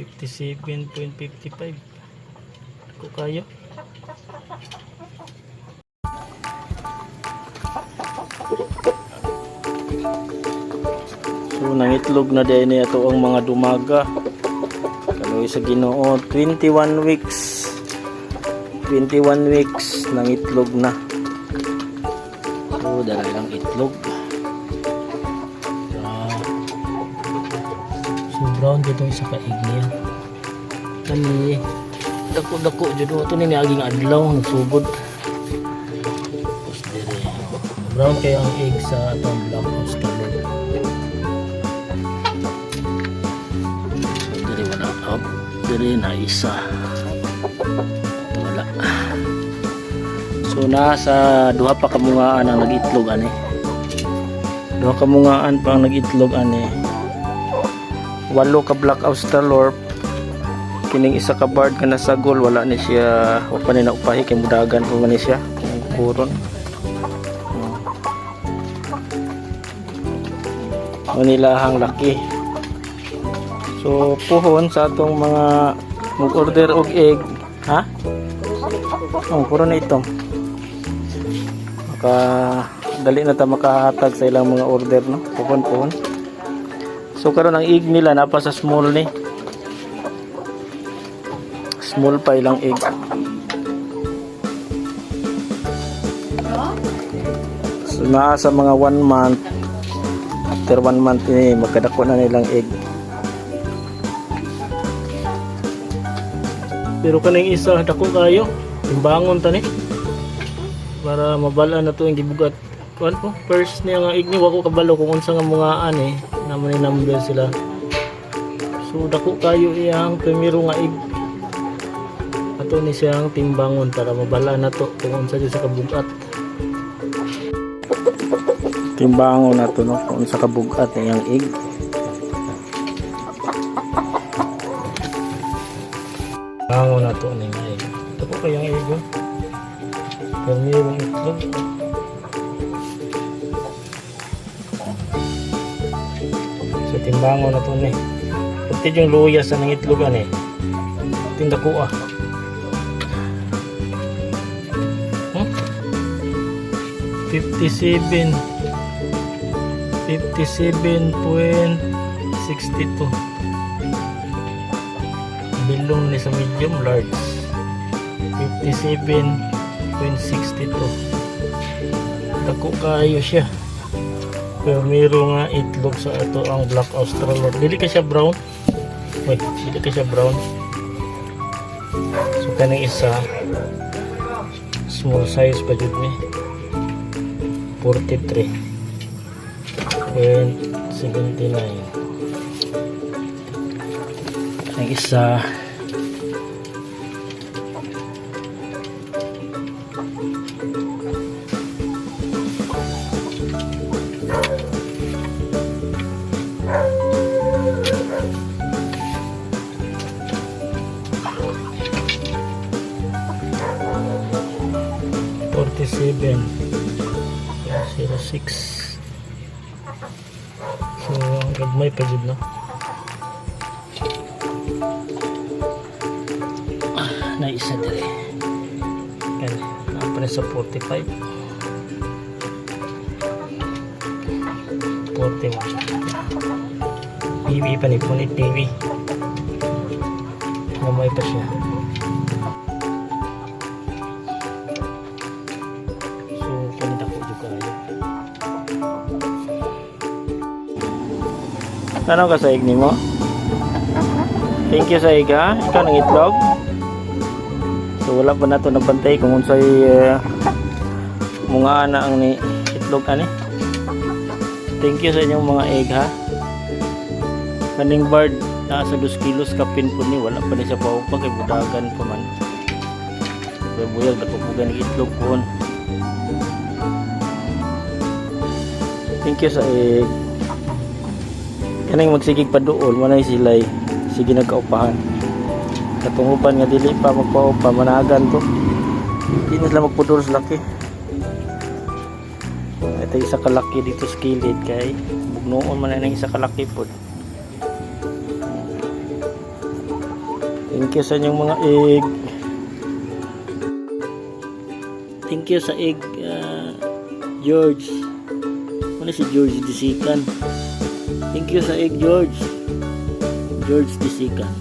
57.55 Ako kayo So nangitlog na din ito ang mga dumaga. Kaloy sa Ginoo 21 weeks. 21 weeks nangitlog na. So dalagang itlog So brown dito isa ka egg niya Kani dako-dako jud mo to ni aging adlaw nagsugod brown kaya ang egg sa atong black house color Diri wala up. Diri na isa. Ito wala. So nasa duha pa kamungaan ang nagitlog ani. Duha kamungaan pa ang nagitlog ani. Walo ka black australorp. Kining isa ka bird nga nasagol wala ni siya wa pa ni naupahi kay mudagan pa man siya. Kuron. Manilahang laki. So, puhon sa atong mga mag-order og egg. Ha? Oh, puro na ito. Maka dali na ta makahatag sa ilang mga order no. Puhon puhon. So karon ang egg nila napa sa small ni. Small pa ilang egg. So naa sa mga 1 month after 1 month ni magkadako na nilang egg. Pero kaning isa dako kayo, timbangon tani. Para mabala na to ang gibugat. Kuan po, first niya nga igni wako kabalo kung unsa nga mga ani, naman ni number sila. So dako kayo iyang primero nga ig. Ato ni siyang timbangon para mabala na to kung unsa sa kabugat. Timbangon na to no kung unsa kabugat iyang ig. Bango na to ni nga egg. Ito po kayang oh. Pero mayroong itlog. So timbango na to. Pati yung luya sa nang itlogan eh. Tinda ko ah. Hmm? 57 57.62 bilong ni sa medium large 57.62 dako kayo siya pero mayroong nga itlog sa ito ang black australorp dili ka siya brown? Wait dili ka siya brown. So kanang isa small size pa jud ni 43 and 79 ang isa Forty-seven, zero six. So, gagmay pa jud no. na isa dire yan napre sa 45 41 TV pa ni punit TV gamay pa siya ano ka sa igni mo? thank you sa iga ikaw ng itlog So wala pa nato nabantay kung unsay uh, mga ana ang ni itlog ani. Thank you sa inyong mga egg ha. Kaning bird na sa 2 kilos kapin po ni wala pa ni siya paupa kay budagan pa man. Buyag na po ni itlog po. Thank you sa egg. Kaning magsigig pa doon, manay silay. Sige nagkaupahan katungupan nga dili pa magpaupa managan to hindi na sila magpudol sa laki ito isa kalaki dito sa kilid kay bugnoon man na isa kalaki po Thank you sa inyong mga egg. Thank you sa egg, ah, George. Ano si George Disikan? Thank you sa egg, George. George Disikan.